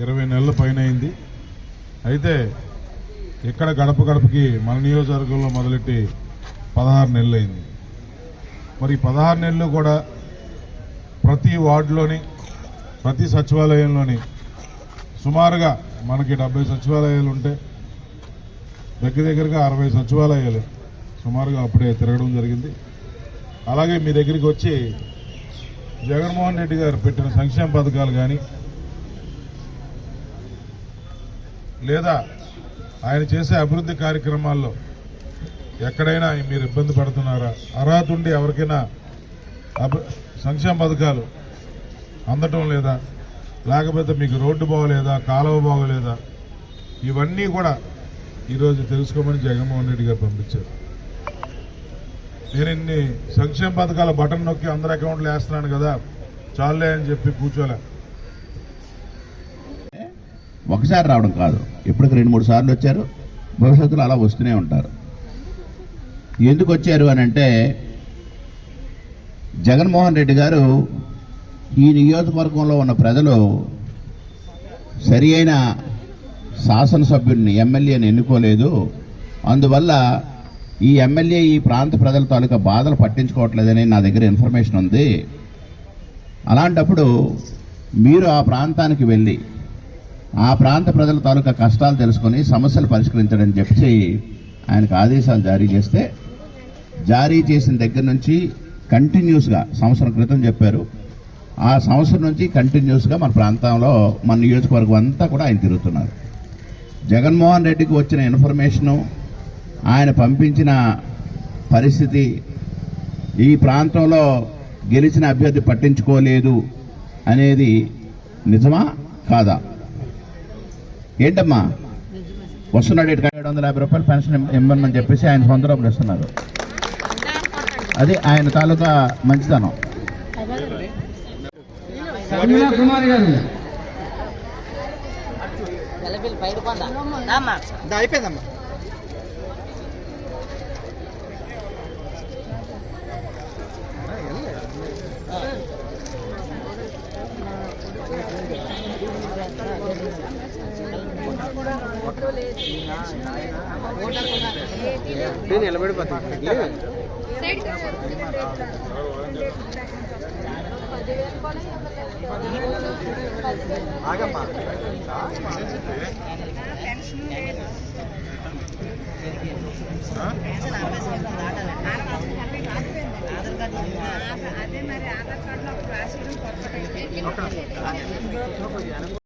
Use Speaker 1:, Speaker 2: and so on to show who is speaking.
Speaker 1: ఇరవై నెలల పైన అయింది. అయితే ఇక్కడ గడప గడపకి మన నియోజకవర్గంలో మొదలెట్టి పదహారు నెలలు అయింది. మరి పదహారు నెలలు కూడా ప్రతి వార్డులోని ప్రతి సచివాలయంలోని సుమారుగా మనకి డెబ్బై సచివాలయాలు ఉంటే దగ్గర దగ్గరగా అరవై సచివాలయాలు సుమారుగా అప్పుడే తిరగడం జరిగింది. అలాగే మీ దగ్గరికి వచ్చి జగన్మోహన్ రెడ్డి గారు పెట్టిన సంక్షేమ పథకాలు కానీ లేదా ఆయన చేసే అభివృద్ధి కార్యక్రమాల్లో ఎక్కడైనా మీరు ఇబ్బంది పడుతున్నారా? అర్హత ఉండి ఎవరికైనా అభి- సంక్షేమ పథకాలు అందటం లేదా? లేకపోతే మీకు రోడ్డు బాగోలేదా? కాలువ బాగోలేదా? ఇవన్నీ కూడా ఈరోజు తెలుసుకోమని జగన్మోహన్ రెడ్డి గారు పంపించారు. నేను ఇన్ని సంక్షేమ పథకాల బటన్ నొక్కి అందరి అకౌంట్లు వేస్తున్నాను కదా చాలే అని చెప్పి కూర్చోలే.
Speaker 2: ఒకసారి రావడం కాదు. ఇప్పటికి రెండు మూడు సార్లు వచ్చారు. భవిష్యత్తులో అలా వస్తూనే ఉంటారు. ఎందుకు వచ్చారు అని అంటే జగన్మోహన్ రెడ్డి గారు ఈ నియోజకవర్గంలో ఉన్న ప్రజలు సరి అయిన శాసనసభ్యుడిని ఎమ్మెల్యేని ఎన్నుకోలేదు. అందువల్ల ఈ ఎమ్మెల్యే ఈ ప్రాంత ప్రజల తాలూకా బాధలు పట్టించుకోవట్లేదని నా దగ్గర ఇన్ఫర్మేషన్ ఉంది. అలాంటప్పుడు మీరు ఆ ప్రాంతానికి వెళ్ళి ఆ ప్రాంత ప్రజల తాలూకా కష్టాలు తెలుసుకొని సమస్యలు పరిష్కరించడని చెప్పి ఆయనకు ఆదేశాలు జారీ చేస్తే జారీ చేసిన దగ్గర నుంచి కంటిన్యూస్గా సంవత్సరం క్రితం చెప్పారు. ఆ సంవత్సరం నుంచి కంటిన్యూస్గా మన ప్రాంతంలో మన నియోజకవర్గం అంతా కూడా ఆయన తిరుగుతున్నారు. జగన్మోహన్ రెడ్డికి వచ్చిన ఇన్ఫర్మేషను ఆయన పంపించిన పరిస్థితి ఈ ప్రాంతంలో గెలిచిన అభ్యర్థి పట్టించుకోలేదు అనేది నిజమా కాదా? ఏంటమ్మా? వస్తున్నాడు ఇటు ఏడు వందల యాభై రూపాయలు పెన్షన్ ఇమ్మని చెప్పేసి ఆయన సొంత డబ్బులు ఇస్తున్నారు. అది ఆయన తాలూకా మంచితనం.
Speaker 3: కుమార్ గారు.
Speaker 4: తెల్లపిల్లి బయట కొందా రామ్మా
Speaker 3: అయిపోయిందమ్మా
Speaker 4: ఆధార్